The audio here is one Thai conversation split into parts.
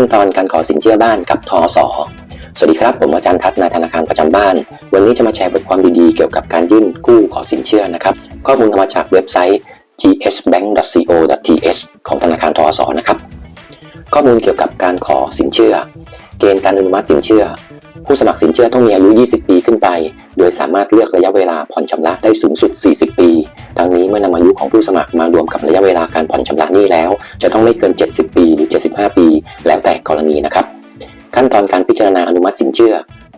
ขั้นตอนการขอสินเชื่อบ้านกับทอสอสวัสดีครับ ผมอาจารย์ทัศน์นาธนาคารประจำบ้าน วันนี้จะมาแชร์บทความดีๆ เกี่ยวกับการยื่นกู้ขอสินเชื่อนะครับ ข้อมูลมาจากเว็บไซต์ gsbank.co.th ของธนาคารทอสอนะครับ ข้อมูลเกี่ยวกับการขอสินเชื่อ เกณฑ์การอนุมัติสินเชื่อ ผู้สมัครสินเชื่อต้องมีอายุ 20 ปีขึ้นไป โดยสามารถเลือกระยะเวลาผ่อนชำระได้สูงสุด 40 ปี ทั้งนี้เมื่อนำอายุของผู้สมัครมารวมกับระยะเวลาการผ่อนชำระหนี้แล้ว จะต้องไม่เกิน 70 ปีหรือ 75 ปี แล้วแต่กรณีนะครับ ขั้นตอนการพิจารณาอนุมัติสินเชื่อ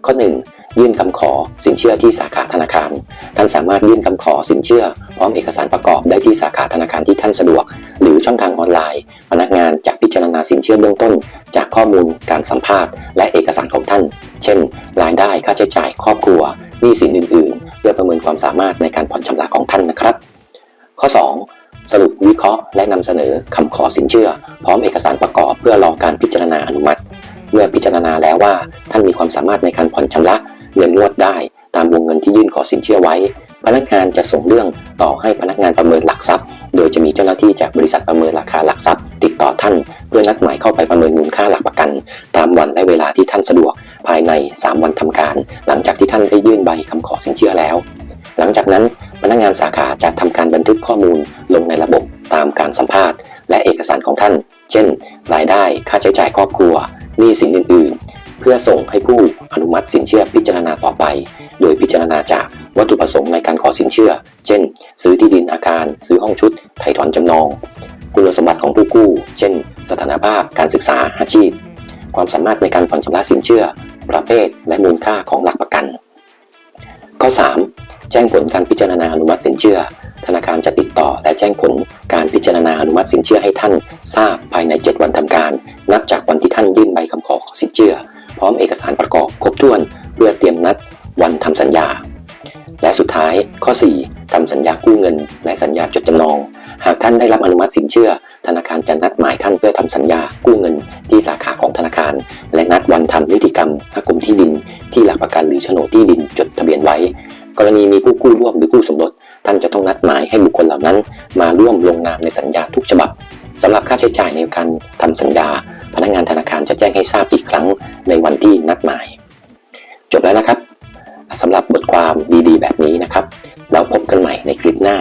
ข้อ 1 ยื่นคำขอสินเชื่อที่สาขาธนาคาร ท่านสามารถยื่นคำขอสินเชื่อ พร้อมเอกสารประกอบได้ที่สาขาธนาคารที่ท่านสะดวก หรือช่องทางออนไลน์ พนักงานจะพิจารณาสินเชื่อเบื้องต้น จากข้อมูลการสัมภาษณ์ และเอกสารของท่าน เช่น รายได้ค่าใช้จ่ายครอบครัวหนี้สินอื่น ๆ เพื่อประเมินความสามารถในการผ่อนชำระของท่านนะครับ ข้อ 2 สรุปวิเคราะห์และนำเสนอคำขอสินเชื่อ พร้อมเอกสารประกอบเพื่อรอการพิจารณาอนุมัติ เมื่อพิจารณาแล้วว่าท่านมีความสามารถในการผ่อนชำระเงินงวดได้ ตามวงเงินที่ยื่นขอสินเชื่อไว้ พนักงานจะส่งเรื่องต่อให้พนักงานประเมินหลักทรัพย์ โดยจะมีเจ้าหน้าที่จากบริษัทประเมินราคาหลักทรัพย์ ติดต่อท่านเพื่อนัดหมายเข้าไปประเมินมูลค่าหลักประกัน ตามวันและเวลาที่ท่านสะดวก ภายใน 3 วันทำการ หลังจากที่ท่านได้ยื่นใบคำขอสินเชื่อแล้ว หลังจากนั้นพนักงานสาขาจะทำการบันทึกข้อมูลลงในระบบตามการสัมภาษณ์ และเอกสารของท่าน เช่น รายได้ค่าใช้จ่ายครอบครัวหนี้สินอื่น ๆ เพื่อส่งให้ผู้อนุมัติสินเชื่อพิจารณาต่อไป โดยพิจารณาจากวัตถุประสงค์ในการขอสินเชื่อ เช่น ซื้อที่ดินอาคาร ซื้อห้องชุด ไถ่ถอนจำนอง คุณสมบัติของผู้กู้ เช่น สถานภาพการศึกษาอาชีพ ความสามารถในการผ่อนชำระสินเชื่อ ประเภทและมูลค่าของหลักประกัน ข้อ 3 งผลการพิจารณาอนุมัติสินเชื่อ ธนาคารจะติดต่อและแจ้งผลการพิจารณาอนุมัติสินเชื่อให้ท่านทราบภายใน 7 วันทำการ นับจากวันที่ท่านยื่นใบคำขอสินเชื่อ พร้อมเอกสารประกอบครบถ้วน เพื่อเตรียมนัดวันทำสัญญา และสุดท้ายข้อ 4ทำสัญญากู้เงิน และสัญญาจดจำนอง หากท่านได้รับอนุมัติสินเชื่อ ธนาคารจะนัดหมายท่านเพื่อทำสัญญากู้เงิน ที่สาขาของธนาคาร และนัดวันทำนิติกรรมทกรมที่ดิน ที่หลักประกันหรือโฉนดที่ดินจดทะเบียนไว้ กรณีมีผู้กู้ร่วมหรือกู้สมรสท่านจะต้องนัดหมายให้บุคคลเหล่านั้น มาร่วมลงนามในสัญญาทุกฉบับสำหรับค่าใช้จ่ายในการทำสัญญา พนักงานธนาคารจะแจ้งให้ทราบอีกครั้งในวันที่นัดหมาย จบแล้วนะครับสำหรับบทความดีๆ แบบนี้นะครับ เราพบกันใหม่ในคลิปหน้า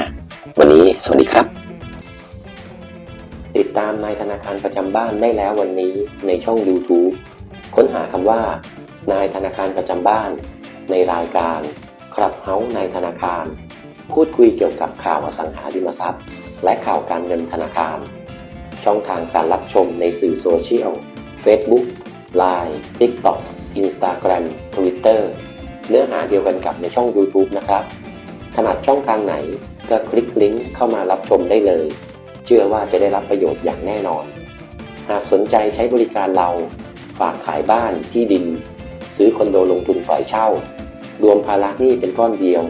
วันนี้สวัสดีครับ ติดตามนายธนาคารประจำบ้านได้แล้ววันนี้ในช่อง YouTube ค้นหาคำว่านายธนาคารประจำบ้าน ในรายการ ครับเฮาส์นธนาคาร พูดคุยเกี่ยวกับข่าวอสังหาริมทรัพย์ และข่าวการเงินธนาคาร ช่องทางการรับชมในสื่อโซเชียล Facebook Line TikTok Instagram Twitter เนื้อหาเดียวกันกับในช่อง YouTube นะครับถนัดช่องทางไหนก็คลิกลิงก์เข้ามารับชมได้เลย เชื่อว่าจะได้รับประโยชน์อย่างแน่นอน หากสนใจใช้บริการเรา ฝากขายบ้านที่ดิน ซื้อคอนโดลงทุนปล่อยเช่า รวมภาระหนี้เป็นก้อนเดียว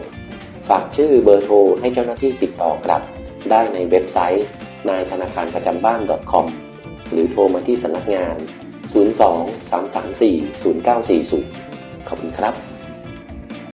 ฝากชื่อเบอร์โทรให้เจ้าหน้าที่ติดต่อกลับ ได้ในเว็บไซต์นายธนาคารประจำบ้าน .com หรือโทรมาที่สำนักงาน 02 334 0940 ขอบคุณครับ